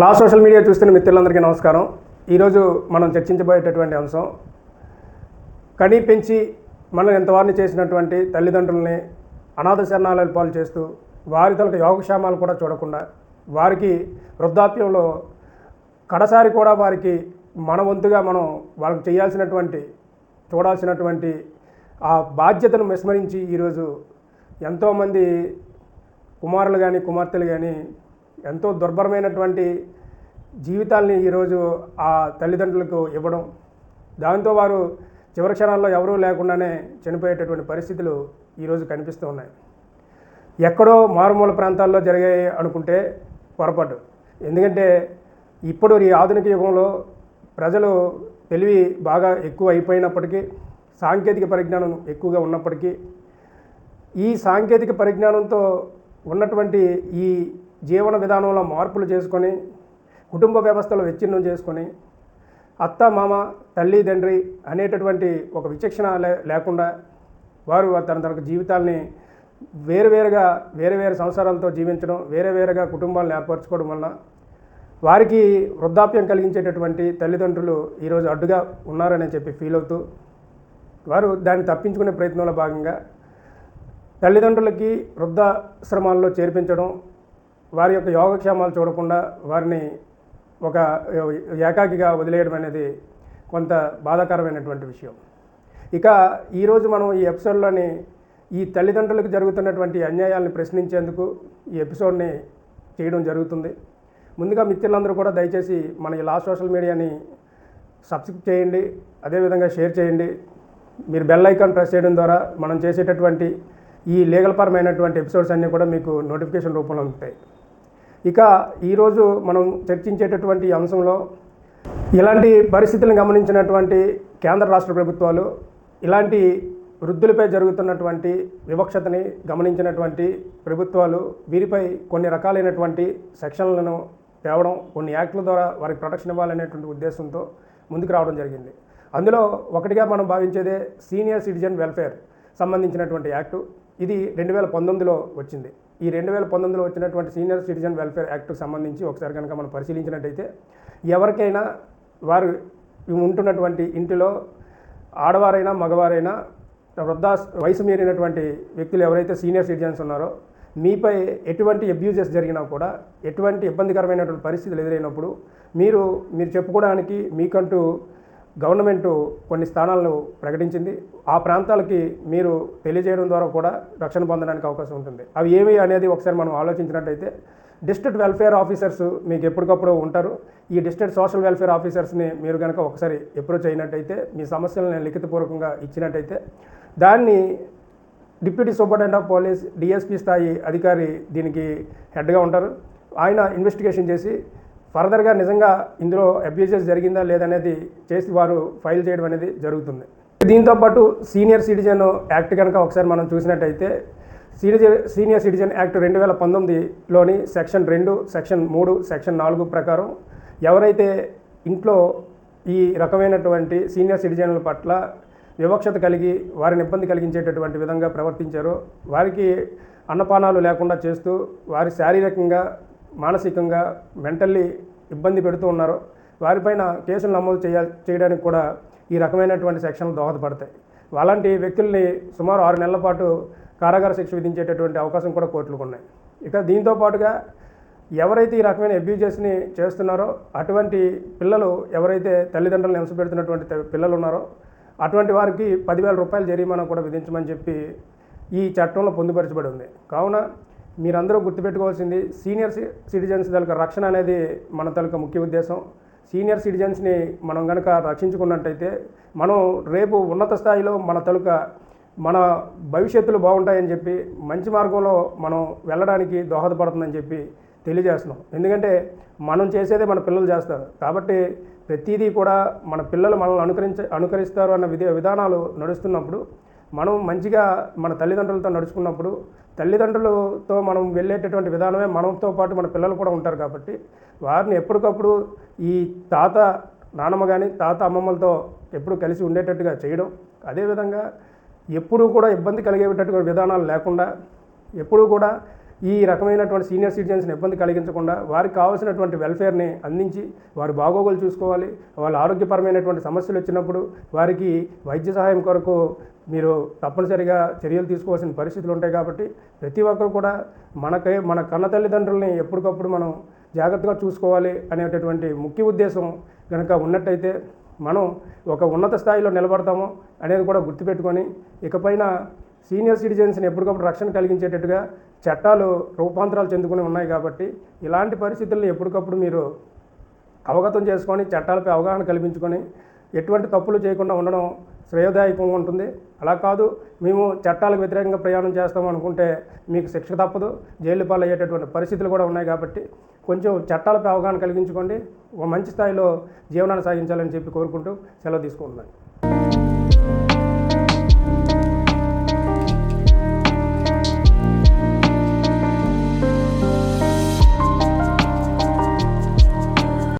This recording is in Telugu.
లా సోషల్ మీడియా చూస్తున్న మిత్రులందరికీ నమస్కారం. ఈరోజు మనం చర్చించబోయేటటువంటి అంశం కని పెంచి మనం ఎంతవారిని చేసినటువంటి తల్లిదండ్రుల్ని అనాథ శరణాలయాలు పాలు చేస్తూ వారి తలకు యోగక్షేమాలు కూడా చూడకుండా వారికి వృద్ధాప్యంలో కడసారి కూడా వారికి మన వంతుగా మనం వాళ్ళకి చేయాల్సినటువంటి చూడాల్సినటువంటి ఆ బాధ్యతను విస్మరించి ఈరోజు ఎంతోమంది కుమారులు కానీ కుమార్తెలు కానీ ఎంతో దుర్భరమైనటువంటి జీవితాల్ని ఈరోజు ఆ తల్లిదండ్రులకు ఇవ్వడం దాంతో వారు చివరి క్షణాల్లో ఎవరూ లేకుండానే చనిపోయేటటువంటి పరిస్థితులు ఈరోజు కనిపిస్తూ ఉన్నాయి. ఎక్కడో మారుమూల ప్రాంతాల్లో జరిగాయి అనుకుంటే పొరపాటు. ఎందుకంటే ఇప్పుడు ఈ ఆధునిక యుగంలో ప్రజలు తెలివి బాగా ఎక్కువ అయిపోయినప్పటికీ సాంకేతిక పరిజ్ఞానం ఎక్కువగా ఉన్నప్పటికీ ఈ సాంకేతిక పరిజ్ఞానంతో ఉన్నటువంటి ఈ జీవన విధానంలో మార్పులు చేసుకొని కుటుంబ వ్యవస్థలో విచ్ఛిన్నం చేసుకొని అత్త మామ తల్లి తండ్రి అనేటటువంటి ఒక విచక్షణ లే లేకుండా వారు తన తన జీవితాల్ని వేరువేరుగా వేరే వేరే సంవత్సరాలతో జీవించడం వేరే వేరుగా కుటుంబాలను ఏర్పరచుకోవడం వలన వారికి వృద్ధాప్యం కలిగించేటటువంటి తల్లిదండ్రులు ఈరోజు అడ్డుగా ఉన్నారని చెప్పి ఫీల్ అవుతూ వారు దాన్ని తప్పించుకునే ప్రయత్నంలో భాగంగా తల్లిదండ్రులకి వృద్ధాశ్రమాల్లో చేర్పించడం వారి యొక్క యోగక్షేమాలు చూడకుండా వారిని ఒక ఏకాకిగా వదిలేయడం అనేది కొంత బాధాకరమైనటువంటి విషయం. ఇక ఈరోజు మనం ఈ ఎపిసోడ్లోని ఈ తల్లిదండ్రులకు జరుగుతున్నటువంటి అన్యాయాలను ప్రశ్నించేందుకు ఈ ఎపిసోడ్ని చేయడం జరుగుతుంది. ముందుగా మిత్రులందరూ కూడా దయచేసి మన ఈ లా సోషల్ మీడియాని సబ్స్క్రైబ్ చేయండి అదేవిధంగా షేర్ చేయండి. మీరు బెల్ ఐకాన్ ప్రెస్ చేయడం ద్వారా మనం చేసేటటువంటి ఈ లీగల్ పరమైనటువంటి ఎపిసోడ్స్ అన్నీ కూడా మీకు నోటిఫికేషన్ రూపంలో ఉంటాయి. ఇక ఈరోజు మనం చర్చించేటటువంటి అంశంలో ఇలాంటి పరిస్థితులను గమనించినటువంటి కేంద్ర రాష్ట్ర ప్రభుత్వాలు ఇలాంటి వృద్ధులపై జరుగుతున్నటువంటి వివక్షతని గమనించినటువంటి ప్రభుత్వాలు వీరిపై కొన్ని రకాలైనటువంటి సెక్షన్లను తేవడం కొన్ని యాక్టుల ద్వారా వారికి ప్రొటెక్షన్ ఇవ్వాలనేటువంటి ఉద్దేశంతో ముందుకు రావడం జరిగింది. అందులో ఒకటిగా మనం భావించేదే సీనియర్ సిటిజన్ వెల్ఫేర్ సంబంధించినటువంటి యాక్టు. ఇది రెండు వేల పంతొమ్మిదిలో వచ్చింది. ఈ రెండు వేల పంతొమ్మిదిలో వచ్చినటువంటి సీనియర్ సిటిజన్ వెల్ఫేర్ యాక్ట్కు సంబంధించి ఒకసారి కనుక మనం పరిశీలించినట్టయితే ఎవరికైనా వారు ఉంటున్నటువంటి ఇంటిలో ఆడవారైనా మగవారైనా వృద్ధా వయసు మీరినటువంటి వ్యక్తులు ఎవరైతే సీనియర్ సిటిజన్స్ ఉన్నారో మీపై ఎటువంటి అబ్యూజెస్ జరిగినా కూడా ఎటువంటి ఇబ్బందికరమైనటువంటి పరిస్థితులు ఎదురైనప్పుడు మీరు మీరు చెప్పుకోవడానికి మీకంటూ గవర్నమెంట్ కొన్ని స్థానాలను ప్రకటించింది. ఆ ప్రాంతాలకి మీరు తెలియజేయడం ద్వారా కూడా రక్షణ పొందడానికి అవకాశం ఉంటుంది. అవి ఏవి అనేది ఒకసారి మనం ఆలోచించినట్టయితే డిస్ట్రిక్ట్ వెల్ఫేర్ ఆఫీసర్స్ మీకు ఎప్పటికప్పుడు ఉంటారు. ఈ డిస్ట్రిక్ట్ సోషల్ వెల్ఫేర్ ఆఫీసర్స్ని మీరు కనుక ఒకసారి అప్రోచ్ అయినట్టయితే మీ సమస్యలను లిఖితపూర్వకంగా ఇచ్చినట్టయితే దాన్ని deputy superintendent of police DSP స్థాయి అధికారి దీనికి హెడ్గా ఉంటారు. ఆయన ఇన్వెస్టిగేషన్ చేసి ఫర్దర్గా నిజంగా ఇందులో అబ్యూజెస్ జరిగిందా లేదనేది చేసి వారు ఫైల్ చేయడం అనేది జరుగుతుంది. దీంతోపాటు సీనియర్ సిటిజన్ యాక్ట్ కనుక ఒకసారి మనం చూసినట్టయితే సీనియర్ సీనియర్ సిటిజన్ యాక్ట్ రెండు వేల పంతొమ్మిదిలోని సెక్షన్ రెండు సెక్షన్ మూడు సెక్షన్ నాలుగు ప్రకారం ఎవరైతే ఇంట్లో ఈ రకమైనటువంటి సీనియర్ సిటిజన్ల పట్ల వివక్షత కలిగి వారిని ఇబ్బంది కలిగించేటటువంటి విధంగా ప్రవర్తించారో వారికి అన్నపానాలు లేకుండా చేస్తూ వారి శారీరకంగా మానసికంగా మెంటల్లీ ఇబ్బంది పెడుతూ ఉన్నారో. వారిపైన కేసులు నమోదు చేయ చేయడానికి కూడా ఈ రకమైనటువంటి సెక్షన్లు దోహదపడతాయి. అలాంటి వ్యక్తుల్ని సుమారు ఆరు నెలల పాటు కారాగార శిక్ష విధించేటటువంటి అవకాశం కూడా కోర్టులకు ఉన్నాయి. ఇక దీంతో పాటుగా ఎవరైతే ఈ రకమైన అబ్యూజెస్ని చేస్తున్నారో అటువంటి పిల్లలు ఎవరైతే తల్లిదండ్రులను హింసపెడుతున్నటువంటి పిల్లలు ఉన్నారో అటువంటి వారికి పదివేల రూపాయల జరిమానా కూడా విధించమని చెప్పి ఈ చట్టంలో పొందుపరచబడి ఉంది. కావున మీరందరూ గుర్తుపెట్టుకోవాల్సింది సీనియర్ సి- సిటిజన్స్ తలక రక్షణ అనేది మన తలక ముఖ్య ఉద్దేశం. సీనియర్ సిటిజన్స్ని మనం కనుక రక్షించుకున్నట్టయితే మనం రేపు ఉన్నత స్థాయిలో మన తలుక మన భవిష్యత్తులు బాగుంటాయని చెప్పి మంచి మార్గంలో మనం వెళ్ళడానికి దోహదపడుతుందని చెప్పి తెలియజేస్తున్నాం. ఎందుకంటే మనం చేసేదే మన పిల్లలు చేస్తారు. కాబట్టి ప్రతిదీ కూడా మన పిల్లలు మనల్ని అనుకరించ అనుకరిస్తారు అన్న విధి విధానాలు నడుస్తున్నప్పుడు మనం మంచిగా మన తల్లిదండ్రులతో నడుచుకున్నప్పుడు తల్లిదండ్రులతో మనం వెళ్ళేటటువంటి విధానమే మనతో పాటు మన పిల్లలు కూడా ఉంటారు కాబట్టి వారిని ఎప్పటికప్పుడు ఈ తాత నానమ్మ కానీ తాత అమ్మమ్మలతో ఎప్పుడు కలిసి ఉండేటట్టుగా చేయడం. అదేవిధంగా ఎప్పుడూ కూడా ఇబ్బంది కలిగేటటువంటి విధానాలు లేకుండా ఎప్పుడూ కూడా ఈ రకమైనటువంటి సీనియర్ సిటిజన్స్ని ఇబ్బంది కలిగించకుండా వారికి కావాల్సినటువంటి వెల్ఫేర్ని అందించి వారి బాగోగులు చూసుకోవాలి వాళ్ళ ఆరోగ్యపరమైనటువంటి సమస్యలు వచ్చినప్పుడు వారికి వైద్య సహాయం కొరకు మీరు తప్పనిసరిగా చర్యలు తీసుకోవాల్సిన పరిస్థితులు ఉంటాయి కాబట్టి ప్రతి ఒక్కరు కూడా మనకై మన కన్న తల్లిదండ్రుల్ని ఎప్పటికప్పుడు మనం జాగ్రత్తగా చూసుకోవాలి అనేటటువంటి ముఖ్య ఉద్దేశం కనుక ఉన్నట్టయితే మనం ఒక ఉన్నత స్థాయిలో నిలబడతాము అనేది కూడా గుర్తుపెట్టుకొని ఇకపైన సీనియర్ సిటిజన్స్ని ఎప్పటికప్పుడు రక్షణ కలిగించేటట్టుగా చట్టాలు రూపాంతరాలు చెందుకుని ఉన్నాయి కాబట్టి ఇలాంటి పరిస్థితులను ఎప్పటికప్పుడు మీరు అవగతం చేసుకొని చట్టాలపై అవగాహన కల్పించుకొని ఎటువంటి తప్పులు చేయకుండా ఉండడం శ్రేయోదాయకంగా ఉంటుంది. అలా కాదు మేము చట్టాలకు వ్యతిరేకంగా ప్రయాణం చేస్తాం అనుకుంటే మీకు శిక్ష తప్పదు జైలు పాలయ్యేటటువంటి పరిస్థితులు కూడా ఉన్నాయి కాబట్టి కొంచెం చట్టాలపై అవగాహన కలిగించుకోండి. ఒక మంచి స్థాయిలో జీవనాన్ని సాగించాలని చెప్పి కోరుకుంటూ సెలవు తీసుకుంటున్నాను.